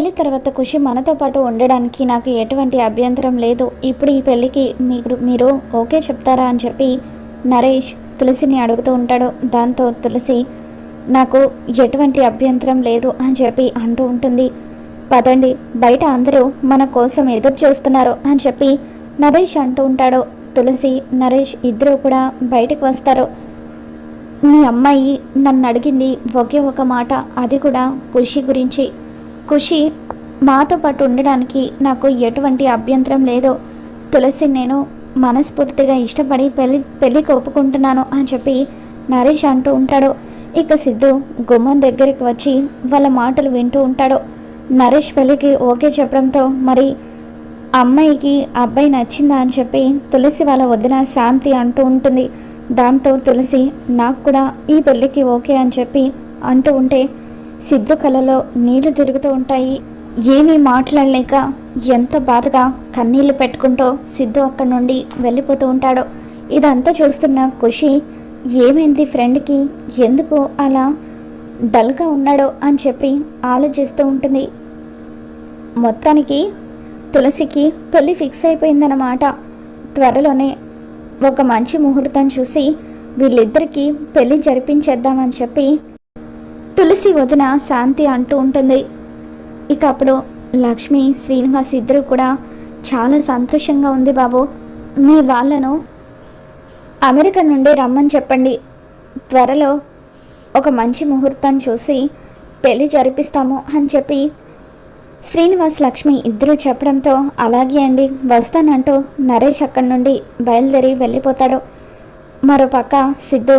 పెళ్ళి తర్వాత ఖుషి మనతో పాటు ఉండడానికి నాకు ఎటువంటి అభ్యంతరం లేదు. ఇప్పుడు ఈ పెళ్ళికి మీరు మీరు ఓకే చెప్తారా అని చెప్పి నరేష్ తులసిని అడుగుతూ ఉంటాడు. దాంతో తులసి నాకు ఎటువంటి అభ్యంతరం లేదు అని చెప్పి అంటూ ఉంటుంది. పదండి బయట అందరూ మన కోసం ఎదురు చూస్తున్నారు అని చెప్పి నరేష్ అంటూ ఉంటాడు. తులసి నరేష్ ఇద్దరు కూడా బయటకు వస్తారు. మీ అమ్మాయి నన్ను అడిగింది ఒకే ఒక మాట అది కూడా ఖుషి గురించి. ఖుషి మాతో పాటు ఉండడానికి నాకు ఎటువంటి అభ్యంతరం లేదు. తులసి నేను మనస్ఫూర్తిగా ఇష్టపడి పెళ్ళి పెళ్ళికి ఒప్పుకుంటున్నాను అని చెప్పి నరేష్ అంటూ ఉంటాడు. ఇక సిద్ధు గుమ్మం దగ్గరికి వచ్చి వాళ్ళ మాటలు వింటూ ఉంటాడు. నరేష్ పెళ్ళికి ఓకే చెప్పడంతో మరి అమ్మాయికి అబ్బాయి నచ్చిందా అని చెప్పి తులసి వాళ్ళ వదిన శాంతి అంటూ ఉంటుంది. దాంతో తులసి నాకు కూడా ఈ పెళ్ళికి ఓకే అని చెప్పి అంటూ ఉంటే సిద్ధు కలలో నీళ్ళు తిరుగుతూ ఉంటాయి. ఏమీ మాట్లాడలేక ఎంత బాధగా కన్నీళ్ళు పెట్టుకుంటూ సిద్ధు అక్కడి నుండి వెళ్ళిపోతూ ఉంటాడు. ఇదంతా చూస్తున్న ఖుషి ఏమైంది ఫ్రెండ్కి? ఎందుకు అలా డల్గా ఉన్నాడో? అని చెప్పి ఆలోచిస్తూ ఉంటుంది. మొత్తానికి తులసికి పెళ్ళి ఫిక్స్ అయిపోయిందన్నమాట. త్వరలోనే ఒక మంచి ముహూర్తం చూసి వీళ్ళిద్దరికీ పెళ్ళి జరిపించేద్దామని చెప్పి తులసి వదిన శాంతి అంటూ ఉంటుంది. ఇక అప్పుడు లక్ష్మి శ్రీనివాస్ ఇద్దరు కూడా చాలా సంతోషంగా ఉంది బాబు. మీ వాళ్ళను అమెరికా నుండి రమ్మని చెప్పండి. త్వరలో ఒక మంచి ముహూర్తం చూసి పెళ్ళి జరిపిస్తాము అని చెప్పి శ్రీనివాస్ లక్ష్మి ఇద్దరు చెప్పడంతో అలాగే అండి. వస్తానంటూ నరేష్ అక్కడి నుండి బయలుదేరి వెళ్ళిపోతాడు. మరోపక్క సిద్ధు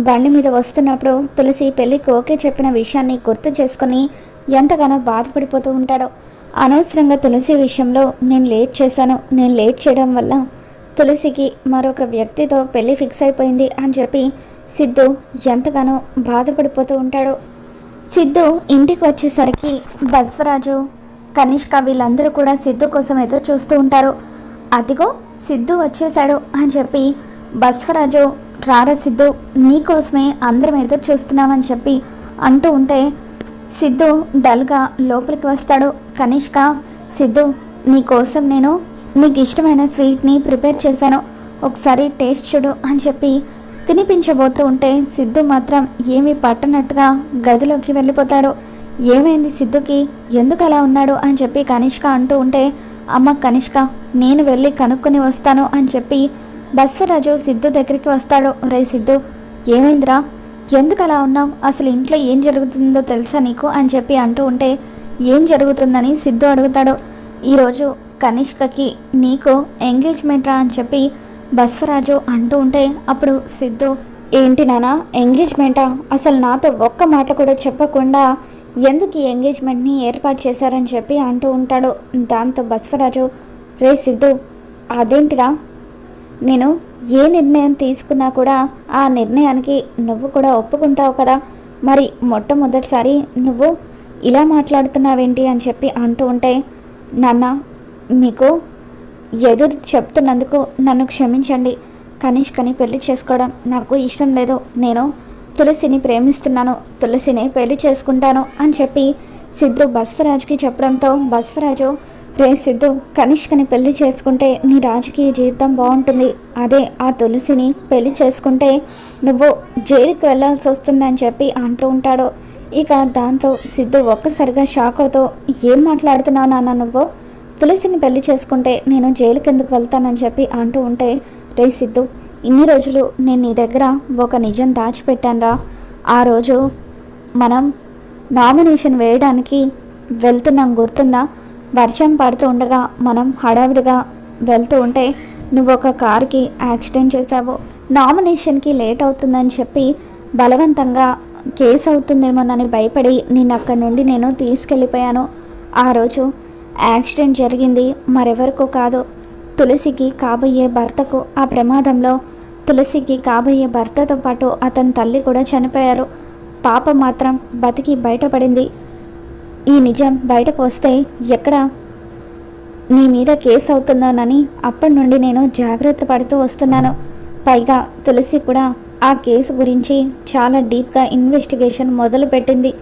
బండి మీద వస్తున్నప్పుడు తులసి పెళ్ళికి ఓకే చెప్పిన విషయాన్ని గుర్తు చేసుకుని ఎంతగానో బాధపడిపోతూ ఉంటాడు. అనవసరంగా తులసి విషయంలో నేను లేట్ చేశాను. నేను లేట్ చేయడం వల్ల తులసికి మరొక వ్యక్తితో పెళ్ళి ఫిక్స్ అయిపోయింది అని చెప్పి సిద్ధు ఎంతగానో బాధపడిపోతూ ఉంటాడు. సిద్ధు ఇంటికి వచ్చేసరికి బస్వరాజు కనిష్క వీళ్ళందరూ కూడా సిద్ధు కోసం ఎదురు చూస్తూ ఉంటారు. అదిగో సిద్ధు వచ్చేశాడు అని చెప్పి బస్వరాజు రారా సిద్ధు నీకోసమే అందరం ఎదురు చూస్తున్నామని చెప్పి అంటూ ఉంటే సిద్ధు డల్గా లోపలికి వస్తాడు. కనిష్క సిద్ధు నీకోసం నేను నీకు ఇష్టమైన స్వీట్ని ప్రిపేర్ చేశాను. ఒకసారి టేస్ట్ చూడు అని చెప్పి తినిపించబోతూ ఉంటే సిద్ధు మాత్రం ఏమీ పట్టనట్టుగా గదిలోకి వెళ్ళిపోతాడు. ఏమైంది సిద్ధుకి? ఎందుకు అలా ఉన్నాడు? అని చెప్పి కనిష్క అంటూ ఉంటే అమ్మ కనిష్క నేను వెళ్ళి కనుక్కొని వస్తాను అని చెప్పి బస్వరాజు సిద్ధు దగ్గరికి వస్తాడు. రే సిద్ధు ఏమైందిరా? ఎందుకు అలా ఉన్నావు? అసలు ఇంట్లో ఏం జరుగుతుందో తెలుసా నీకు? అని చెప్పి అంటూ ఉంటే ఏం జరుగుతుందని సిద్ధు అడుగుతాడు. ఈరోజు కనిష్కకి నీకు ఎంగేజ్మెంట్ రా అని చెప్పి బస్వరాజు అంటూ ఉంటే అప్పుడు సిద్ధు ఏంటి నానా ఎంగేజ్మెంటా? అసలు నాతో ఒక్క మాట కూడా చెప్పకుండా ఎందుకు ఈ ఎంగేజ్మెంట్ని ఏర్పాటు చేశారని చెప్పి అంటూ ఉంటాడు. దాంతో బస్వరాజు రే సిద్ధు అదేంటిరా? నేను ఏ నిర్ణయం తీసుకున్నా కూడా ఆ నిర్ణయానికి నువ్వు కూడా ఒప్పుకుంటావు కదా. మరి మొట్టమొదటిసారి నువ్వు ఇలా మాట్లాడుతున్నావేంటి అని చెప్పి అంటూ ఉంటే నాన్న మీకు ఎదురు చెప్తున్నందుకు నన్ను క్షమించండి. కనిష్కని పెళ్ళి చేసుకోవడం నాకు ఇష్టం లేదు. నేను తులసిని ప్రేమిస్తున్నాను తులసిని పెళ్ళి చేసుకుంటాను అని చెప్పి సిద్ధు బస్వరాజుకి చెప్పడంతో బస్వరాజు రే సిద్ధు కనిష్కని పెళ్ళి చేసుకుంటే నీ రాజకీయ జీవితం బాగుంటుంది. అదే ఆ తులసిని పెళ్ళి చేసుకుంటే నువ్వు జైలుకి వెళ్ళాల్సి వస్తుందని చెప్పి అంటూ ఉంటాడు. ఇక దాంతో సిద్ధు ఒక్కసారిగా షాక్ అవుతూ ఏం మాట్లాడుతున్నావు నాన్న నువ్వు? తులసిని పెళ్ళి చేసుకుంటే నేను జైలుకి ఎందుకు వెళ్తానని చెప్పి అంటూ ఉంటే రే సిద్ధు ఇన్ని రోజులు నేను నీ దగ్గర ఒక నిజం దాచిపెట్టానురా. ఆ రోజు మనం నామినేషన్ వేయడానికి వెళ్తున్నాం గుర్తుందా? వర్షం పడుతూ ఉండగా మనం హడావిడిగా వెళ్తూ ఉంటే నువ్వు ఒక కార్కి యాక్సిడెంట్ చేసావు నామినేషన్కి లేట్ అవుతుందని చెప్పి బలవంతంగా కేసు అవుతుందేమోనని భయపడి నేను అక్కడి నుండి నేను తీసుకెళ్ళిపోయాను. ఆ రోజు యాక్సిడెంట్ జరిగింది. మరెవరికో కాదు. తులసికి కాబోయే భర్తకు ఆ ప్రమాదంలో తులసికి కాబోయే భర్తతో పాటు అతని తల్లి కూడా చనిపోయారు. పాప మాత్రం బతికి బయటపడింది. ఈ నిజం బయటకు వస్తే ఎక్కడ నీ మీద కేసు అవుతుందోనని అప్పటి నుండి నేను జాగ్రత్త పడుతూ వస్తున్నాను. పైగా తులసి కూడా ఆ కేసు గురించి చాలా డీప్గా ఇన్వెస్టిగేషన్ మొదలుపెట్టింది.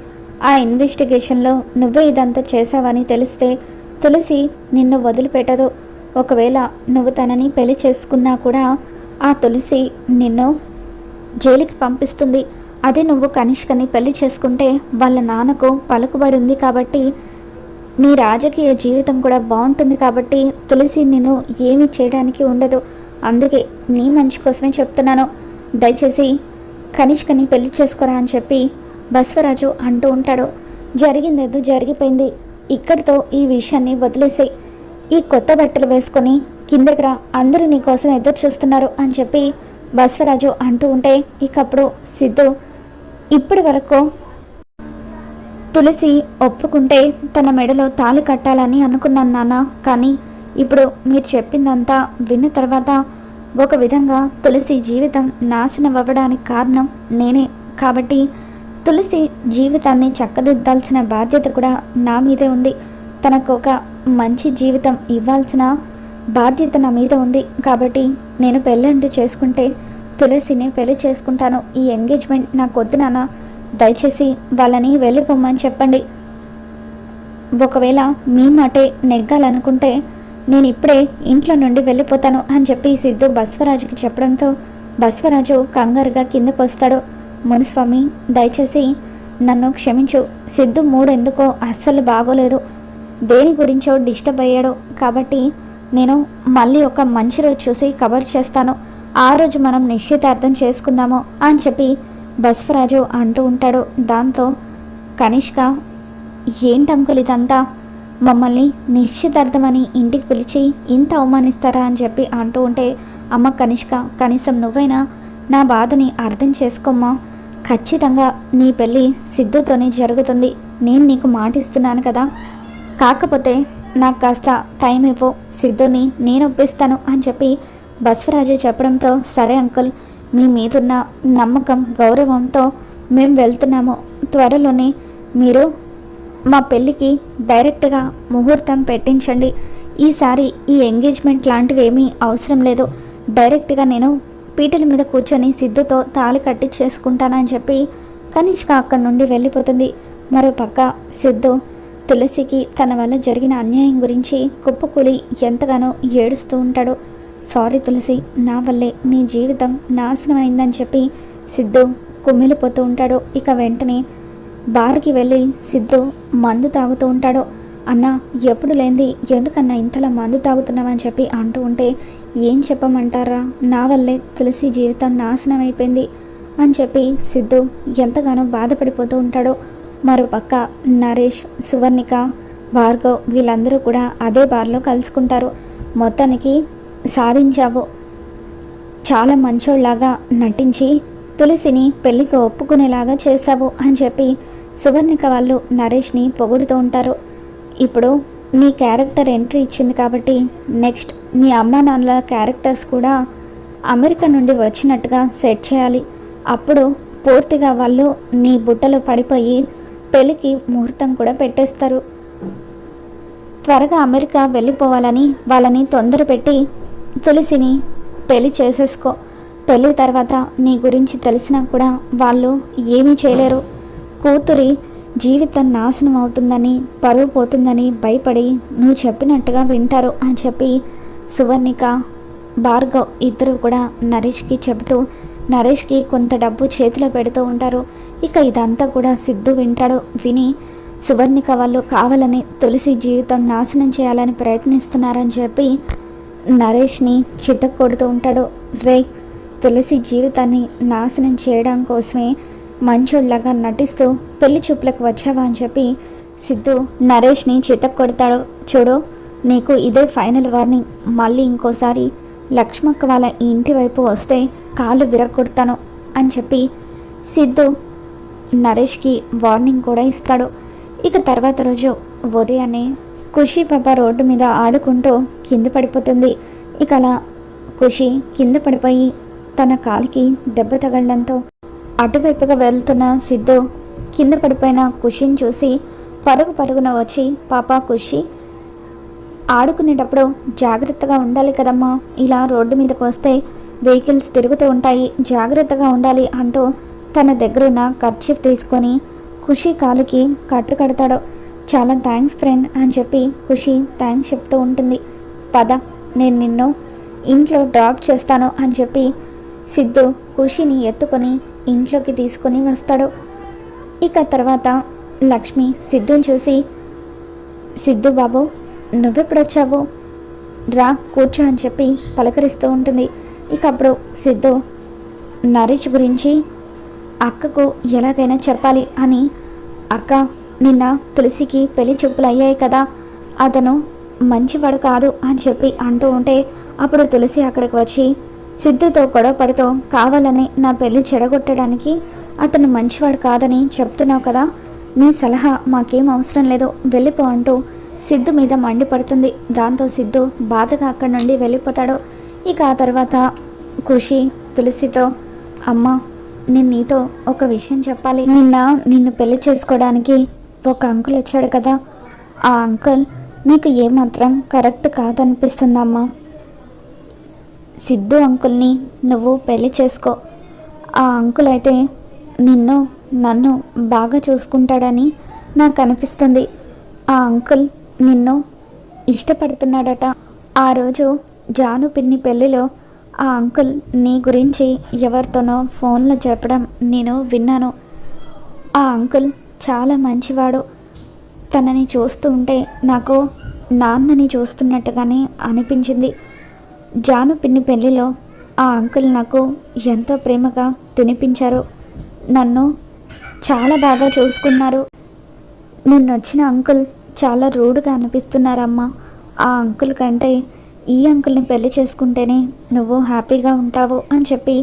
ఆ ఇన్వెస్టిగేషన్లో నువ్వే ఇదంతా చేసావని తెలిస్తే తులసి నిన్ను వదిలిపెట్టదు. ఒకవేళ నువ్వు తనని పెళ్ళి చేసుకున్నా కూడా ఆ తులసి నిన్ను జైలుకి పంపిస్తుంది. అదే నువ్వు కనిష్కని పెళ్ళి చేసుకుంటే వాళ్ళ నాన్నకు పలుకుబడి ఉంది కాబట్టి నీ రాజకీయ జీవితం కూడా బాగుంటుంది కాబట్టి తులసి నేను ఏమీ చేయడానికి ఉండదు. అందుకే నీ మంచి కోసమే చెప్తున్నాను. దయచేసి కనిష్కని పెళ్ళి చేసుకోరా అని చెప్పి బస్వరాజు అంటూ ఉంటాడు. జరిగిందేదో జరిగిపోయింది. ఇక్కడితో ఈ విషయాన్ని వదిలేసాయి. ఈ కొత్త బట్టలు వేసుకొని కిందకి రా. అందరూ నీ కోసం ఎదురు చూస్తున్నారు అని చెప్పి బస్వరాజు అంటూ ఉంటే ఇకప్పుడు సిద్ధు ఇప్పటి వరకు తులసి ఒప్పుకుంటే తన మెడలో తాళి కట్టాలని అనుకున్నాను నాన్న. కానీ ఇప్పుడు మీరు చెప్పిందంతా విన్న తర్వాత ఒక విధంగా తులసి జీవితం నాశనం అవ్వడానికి కారణం నేనే. కాబట్టి తులసి జీవితాన్ని చక్కదిద్దాల్సిన బాధ్యత కూడా నా మీదే ఉంది. తనకు ఒక మంచి జీవితం ఇవ్వాల్సిన బాధ్యత నా మీద ఉంది. కాబట్టి నేను పెళ్ళంటూ చేసుకుంటే తులసిని పెళ్ళి చేసుకుంటాను. ఈ ఎంగేజ్మెంట్ నాకు వద్దు నాన్న. దయచేసి వాళ్ళని వెళ్ళిపోమ్మని చెప్పండి. ఒకవేళ మీ మాటే నెగ్గాలనుకుంటే నేను ఇప్పుడే ఇంట్లో నుండి వెళ్ళిపోతాను అని చెప్పి సిద్ధు బస్వరాజుకి చెప్పడంతో బస్వరాజు కంగారుగా కిందకు వస్తాడు. మునుస్వామి దయచేసి నన్ను క్షమించు. సిద్ధు మూడెందుకో అస్సలు బాగోలేదు. దేని గురించో డిస్టర్బ్ అయ్యాడు. కాబట్టి నేను మళ్ళీ ఒక మంచి రోజు చూసి కవర్ చేస్తాను. ఆ రోజు మనం నిశ్చితార్థం చేసుకుందాము అని చెప్పి బస్వరాజు అంటూ ఉంటాడు. దాంతో కనిష్క ఏంటంకుల్ ఇదంతా? మమ్మల్ని నిశ్చితార్థమని ఇంటికి పిలిచి ఇంత అవమానిస్తారా? అని చెప్పి అంటూ ఉంటే అమ్మ కనిష్క కనీసం నువ్వైనా నా బాధని అర్థం చేసుకోమ్మా. ఖచ్చితంగా నీ పెళ్ళి సిద్ధుతోనే జరుగుతుంది. నేను నీకు మాటిస్తున్నాను కదా. కాకపోతే నాకు కాస్త టైం ఇవ్వు. సిద్ధుని నేను ఒప్పిస్తాను అని చెప్పి బస్వరాజు చెప్పడంతో సరే అంకుల్ మీ మీదున్న నమ్మకం గౌరవంతో మేము వెళ్తున్నాము. త్వరలోనే మీరు మా పెళ్ళికి డైరెక్ట్గా ముహూర్తం పెట్టించండి. ఈసారి ఈ ఎంగేజ్మెంట్ లాంటివి ఏమీ అవసరం లేదు. డైరెక్ట్గా నేను పీటల మీద కూర్చొని సిద్ధుతో తాళి కట్టి చేసుకుంటానని చెప్పి కనిష్క అక్కడి నుండి వెళ్ళిపోతుంది. మరో పక్క సిద్ధు తులసికి తన వల్ల జరిగిన అన్యాయం గురించి కుప్పకూలి ఎంతగానో ఏడుస్తూ ఉంటాడు. సారీ తులసి నా వల్లే నీ జీవితం నాశనం అయిందని చెప్పి సిద్ధు కుమ్మిలిపోతూ ఉంటాడు. ఇక వెంటనే బార్కి వెళ్ళి సిద్ధు మందు తాగుతూ ఉంటాడు. అన్న ఎప్పుడు లేంది? ఎందుకన్నా ఇంతలా మందు తాగుతున్నామని చెప్పి అంటూ ఉంటే ఏం చెప్పమంటారా? నా వల్లే తులసి జీవితం నాశనం అయిపోయింది అని చెప్పి సిద్ధు ఎంతగానో బాధపడిపోతూ ఉంటాడు. మరోపక్క నరేష్ సువర్ణిక భార్గవ్ వీళ్ళందరూ కూడా అదే బార్లో కలుసుకుంటారు. మొత్తానికి సాధించావు. చాలా మంచోళ్ళలాగా నటించి తులసిని పెళ్ళికి ఒప్పుకునేలాగా చేశావు అని చెప్పి సువర్ణిక వాళ్ళు నరేష్ని పొగుడుతూ ఉంటారు. ఇప్పుడు నీ క్యారెక్టర్ ఎంట్రీ ఇచ్చింది కాబట్టి నెక్స్ట్ మీ అమ్మ నాన్నల క్యారెక్టర్స్ కూడా అమెరికా నుండి వచ్చినట్టుగా సెట్ చేయాలి. అప్పుడు పూర్తిగా వాళ్ళు నీ బుట్టలో పడిపోయి పెళ్ళికి ముహూర్తం కూడా పెట్టేస్తారు. త్వరగా అమెరికా వెళ్ళిపోవాలని వాళ్ళని తొందర పెట్టి తులసిని పెళ్ళి చేసేసుకో. పెళ్ళి తర్వాత నీ గురించి తెలిసినా కూడా వాళ్ళు ఏమీ చేయలేరు. కూతురి జీవితం నాశనం అవుతుందని పరువు పోతుందని భయపడి నువ్వు చెప్పినట్టుగా వింటారు అని చెప్పి సువర్ణిక భార్గవ్ ఇద్దరు కూడా నరేష్కి చెబుతూ నరేష్కి కొంత డబ్బు చేతిలో పెడుతూ ఉంటారు. ఇక ఇదంతా కూడా సిద్ధు వింటాడు. విని సువర్ణిక వాళ్ళు కావాలని తులసి జీవితం నాశనం చేయాలని ప్రయత్నిస్తున్నారని చెప్పి నరేష్ని చిత్తకొడుతూ ఉంటాడు. రే తులసి జీవితాన్ని నాశనం చేయడం కోసమే మంచోళ్ళగా నటిస్తూ పెళ్ళి చూపులకు వచ్చావా అని చెప్పి సిద్ధు నరేష్ని చితక్కొడతాడు. చూడు నీకు ఇదే ఫైనల్ వార్నింగ్. మళ్ళీ ఇంకోసారి లక్ష్మక్క వాళ్ళ ఇంటి వైపు వస్తే కాళ్ళు విరగొడతాను అని చెప్పి సిద్ధు నరేష్కి వార్నింగ్ కూడా ఇస్తాడు. ఇక తర్వాత రోజు ఉదయాన్నే ఖుషి పాప రోడ్డు మీద ఆడుకుంటూ కింద పడిపోతుంది. ఇక అలా ఖుషి కింద పడిపోయి తన కాలికి దెబ్బ తగలడంతో అటువైపుగా వెళ్తున్న సిద్ధు కింద పడిపోయిన ఖుషిని చూసి పరుగు పరుగున వచ్చి పాప ఖుషి ఆడుకునేటప్పుడు జాగ్రత్తగా ఉండాలి కదమ్మా. ఇలా రోడ్డు మీదకి వస్తే వెహికల్స్ తిరుగుతూ ఉంటాయి. జాగ్రత్తగా ఉండాలి అంటూ తన దగ్గరున్న ఖర్చీఫ్ తీసుకొని ఖుషి కాలుకి కట్టు కడతాడు. చాలా థ్యాంక్స్ ఫ్రెండ్ అని చెప్పి ఖుషి థ్యాంక్స్ చెప్తూ ఉంటుంది. పద నేను నిన్ను ఇంట్లో డ్రాప్ చేస్తాను అని చెప్పి సిద్ధు ఖుషిని ఎత్తుకొని ఇంట్లోకి తీసుకొని వస్తాడు. ఇక తర్వాత లక్ష్మి సిద్ధుని చూసి సిద్ధు బాబు నువ్వెప్పుడు వచ్చావు? రా కూర్చో అని చెప్పి పలకరిస్తూ ఉంటుంది. ఇక అప్పుడు సిద్ధు నరేష్ గురించి అక్కకు ఎలాగైనా చెప్పాలి అని అక్క నిన్న తులసికి పెళ్ళి చూపులు అయ్యాయి కదా అతను మంచివాడు కాదు అని చెప్పి అంటూ ఉంటే అప్పుడు తులసి అక్కడికి వచ్చి సిద్ధుతో గొడవ పడుతూ కావాలని నా పెళ్ళి చెడగొట్టడానికి అతను మంచివాడు కాదని చెప్తున్నావు కదా నీ సలహా మాకేం అవసరం లేదు వెళ్ళిపో అంటూ సిద్ధు మీద మండిపడుతుంది. దాంతో సిద్ధు బాధగా అక్కడి నుండి వెళ్ళిపోతాడు. ఇక ఆ తర్వాత ఖుషి తులసితో అమ్మ నేను నీతో ఒక విషయం చెప్పాలి. నిన్న నిన్ను పెళ్ళి చేసుకోవడానికి ఒక అంకుల్ వచ్చాడు కదా. ఆ అంకుల్ నీకు ఏమాత్రం కరెక్ట్ కాదనిపిస్తుందమ్మా. సిద్ధు అంకుల్ని నువ్వు పెళ్ళి చేసుకో. ఆ అంకుల్ అయితే నిన్ను నన్ను బాగా చూసుకుంటాడని నాకు అనిపిస్తుంది. ఆ అంకుల్ నిన్ను ఇష్టపడుతున్నాడట. ఆ రోజు జాను పిన్ని పెళ్ళిలో ఆ అంకుల్ నీ గురించి ఎవరితోనో ఫోన్లో చెప్పడం నేను విన్నాను. ఆ అంకుల్ చాలా మంచివాడు. తనని చూస్తూ ఉంటే నాకు నాన్నని చూస్తున్నట్టుగానే అనిపించింది. జాను పిన్ని పెళ్ళిలో ఆ అంకుల్ నాకు ఎంతో ప్రేమగా తినిపించారు. నన్ను చాలా బాగా చూసుకున్నారు. నిన్నొచ్చిన అంకుల్ చాలా రూడ్గా అనిపిస్తున్నారమ్మా. ఆ అంకుల్ కంటే ఈ అంకుల్ని పెళ్ళి చేసుకుంటేనే నువ్వు హ్యాపీగా ఉంటావు అని చెప్పి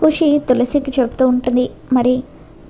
ఖుషి తులసికి చెప్తూ ఉంటుంది. మరి